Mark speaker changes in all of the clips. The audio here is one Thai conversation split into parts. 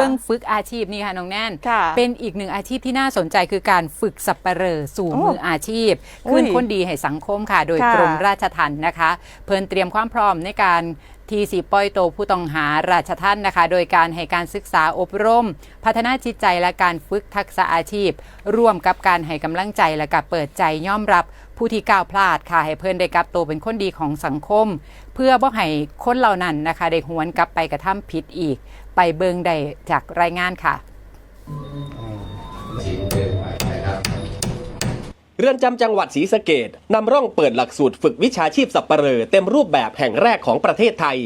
Speaker 1: บื้องฝึกอาชีพนี่ค่ะน้องแน่น เป็นอีกหนึ่งอาชีพที่น่าสนใจคือการฝึกสับปะเหร่อสู่มืออาชีพ
Speaker 2: อุ้
Speaker 1: นคนดีให้สังคมค่ะ โดยกรมราชทัณฑ์นะคะ เพิ่นเตรียมความพร้อมในการทีสีปล่อยโตผู้ต้องหาราชทัณฑ์นะคะ โดยการให้การศึกษาอบรม พัฒนาจิตใจและการฝึกทักษะอาชีพ ร่วมกับการให้กำลังใจและกับเปิดใจย่อมรับผู้ที่ก้าวพลาดค่ะ ให้เพิ่อนได้กลับโตเป็นคนดีของสังคม พื่อบ่ให้คนเหล่านั้นนะคะได้หวนกลับไปกระทำผิดอีก ไปเบิงได้จากรายงานค่ะ
Speaker 3: เรือนจำจังหวัดศรีสะเกดนำร่องเปิดหลักสูตรฝึกวิชาชีพสับปะเหร่อเต็มรูปแบบแห่งแรกของประเทศไทย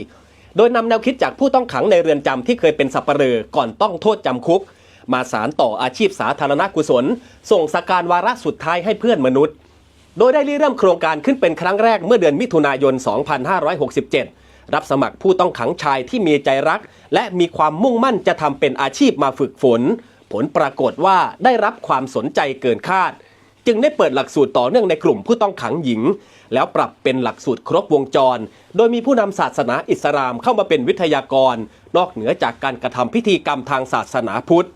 Speaker 3: โดยนำแนวคิดจากผู้ต้องขังในเรือนจำที่เคยเป็นสับปะเหร่อก่อนต้องโทษจำคุก มาสารต่ออาชีพสาธารณกุศล ส่งสการวาระสุดท้ายให้เพื่อนมนุษย์ โดยได้ริเริ่มโครงการขึ้นเป็นครั้งแรกเมื่อเดือนมิถุนายน 2567 รับสมัครผู้ต้องขังชายที่มีใจรัก และมีความมุ่งมั่นจะทำเป็นอาชีพมาฝึกฝน ผลปรากฏว่าได้รับความสนใจเกินคาด จึงได้เปิดหลักสูตรต่อเนื่องในกลุ่มผู้ต้องขังหญิง แล้วปรับเป็นหลักสูตรครบวงจร โดยมีผู้นำศาสนาอิสลามเข้ามาเป็นวิทยากร นอกเหนือจากการกระทำพิธีกรรมทางศาสนาพุทธ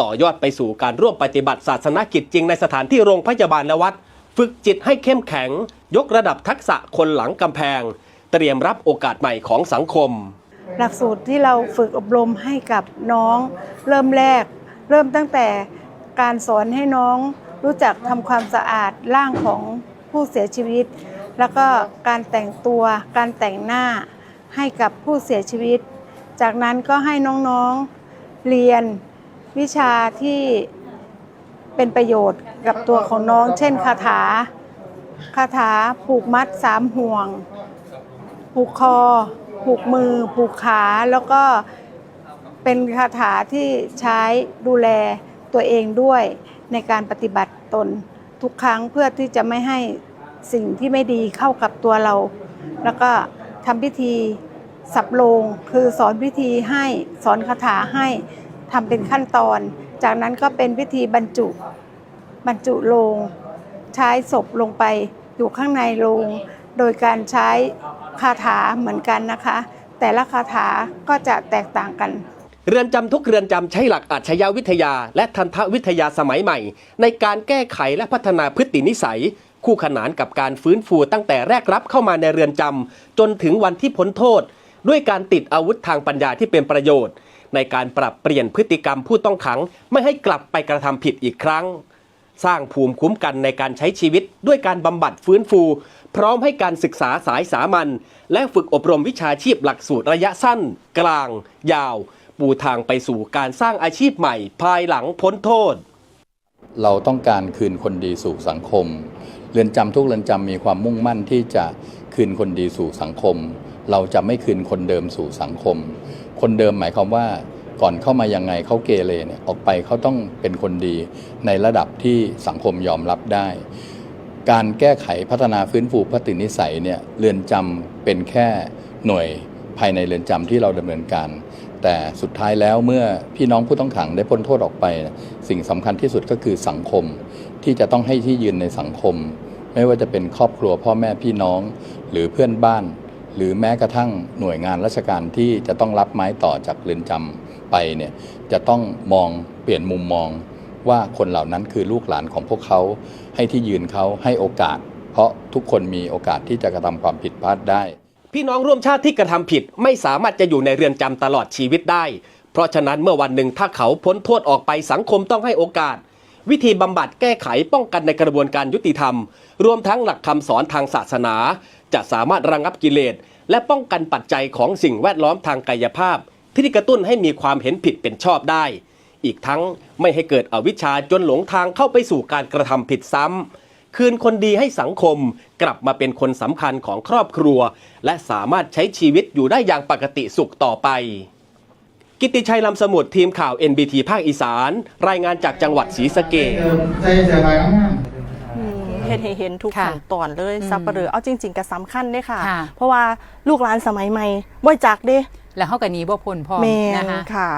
Speaker 3: ต่อยอดไปสู่การร่วมปฏิบัติศาสนกิจจริงในสถานที่โรงพยาบาลและวัด ฝึกจิตให้เข้มแข็ง ยกระดับทักษะคนหลังกำแพง เตรียมรับโอกาสใหม่ของสังคม
Speaker 4: หลักสูตรที่เราฝึกอบรมให้กับน้องเริ่มแรก เริ่มตั้งแต่การสอนให้น้องรู้จักทำความสะอาดร่างของผู้เสียชีวิต แล้วก็การแต่งตัวการแต่งหน้าให้กับผู้เสียชีวิต จากนั้นก็ให้น้องๆเรียนวิชาที่ เป็นประโยชน์กับตัวของน้อง เช่นคาถา คาถาผูกมัดสามห่วง ผูกคอ ผูกมือ ผูกขาแล้วก็เป็นคาถาที่ใช้ดูแลตัวเองด้วยในการปฏิบัติตนทุกครั้งเพื่อที่จะไม่ให้สิ่งที่ไม่ดีเข้ากับตัวเรา แล้วก็ทำพิธีสับโลงคือสอนพิธีให้สอนคาถาให้ ทำเป็นขั้นตอน จากนั้นก็เป็นพิธีบรรจุบรรจุโลง ใช้ศพลงไปอยู่ข้างในโลง โดยการใช้คาถาเหมือนกันนะคะ แต่ละคาถาก็จะแตกต่างกัน
Speaker 3: เรือนจำทุกเรือนจำใช้หลักอาชญาวิทยา และทันตวิทยาสมัยใหม่ ในการแก้ไขและพัฒนาพฤตินิสัย คู่ขนานกับการฟื้นฟูตั้งแต่แรกรับเข้ามาในเรือนจำจนถึงวันที่พ้นโทษ ด้วยการติดอาวุธทางปัญญาที่เป็นประโยชน์ ในการปรับเปลี่ยนพฤติกรรมผู้ต้องขัง ไม่ให้กลับไปกระทำผิดอีกครั้ง สร้างภูมิคุ้มกันในการใช้ชีวิตด้วยการบำบัดฟื้นฟู พร้อมให้การศึกษาสายสามัญและฝึกอบรมวิชาชีพหลักสูตรระยะสั้น กลาง ยาว ปูทางไปสู่การสร้างอาชีพใหม่ ภายหลังพ้นโทษ
Speaker 5: เราต้องการคืนคนดีสู่สังคม เรือนจำทุกเรือนจำมีความมุ่งมั่นที่จะคืนคนดีสู่สังคม เราจะไม่คืนคนเดิมสู่สังคม คนเดิมหมายความว่าก่อนเข้ามายังไงเขาเกเรเนี่ยออกไปเขาต้องเป็นคนดี ในระดับที่สังคมยอมรับได้ การแก้ไขพัฒนาฟื้นฟูพฤตินิสัยเนี่ยเรือนจำเป็นแค่หน่วยภายในเรือนจำที่เราดำเนินการ แต่สุดท้ายแล้วเมื่อพี่น้องผู้ต้องขังได้พ้นโทษออกไป สิ่งสำคัญที่สุดก็คือสังคม ที่จะต้องให้ที่ยืนในสังคม ไม่ว่าจะเป็นครอบครัวพ่อแม่พี่น้องหรือเพื่อนบ้าน หรือแม้กระทั่งหน่วยงานราชการที่จะต้องรับไม้ต่อจากเรือนจำไปเนี่ยจะต้องมองเปลี่ยนมุมมองว่าคนเหล่านั้นคือลูกหลานของพวกเขา ให้ที่ยืนเขาให้โอกาส เพราะทุกคนมีโอกาสที่จะกระทำความผิดพลาดได้
Speaker 3: พี่น้องร่วมชาติที่กระทำผิดไม่สามารถจะอยู่ในเรือนจำตลอดชีวิตได้ เพราะฉะนั้นเมื่อวันหนึ่งถ้าเขาพ้นโทษออกไปสังคมต้องให้โอกาส วิธีบำบัดแก้ไขป้องกันในกระบวนการยุติธรรม รวมทั้งหลักคำสอนทางศาสนา จะสามารถระงับกิเลส และป้องกันปัจจัยของสิ่งแวดล้อมทางกายภาพ ที่กระตุ้นให้มีความเห็นผิดเป็นชอบได้ อีกทั้งไม่ให้เกิดอวิชชาจนหลงทางเข้าไปสู่การกระทำผิดซ้ำคืนคนดีให้สังคมกลับมาเป็นคนสำคัญของครอบครัว และสามารถใช้ชีวิตอยู่ได้อย่างปกติสุขต่อไป กิตติชัยลำสมุทรทีมข่าว NBT ภาคอีสาน รายงานจากจังหวัดศรีสะเกษ
Speaker 6: ใส่เสื้อผ้าข้าง
Speaker 2: อืมเห็นเห็นทุก
Speaker 1: ค่ะ
Speaker 2: ขั้นตอนเลย
Speaker 1: อืม
Speaker 2: ซับเปลือเอาจริง ๆก็สำคัญเด้ค่ะ
Speaker 1: ค่ะ
Speaker 2: เพราะว่าลูกหลานสมัยใหม่บ่จักเด้
Speaker 1: แล้วเขากับนี้บ่พ้นพ่อ
Speaker 2: แม่
Speaker 1: นะคะ
Speaker 2: ค่ะ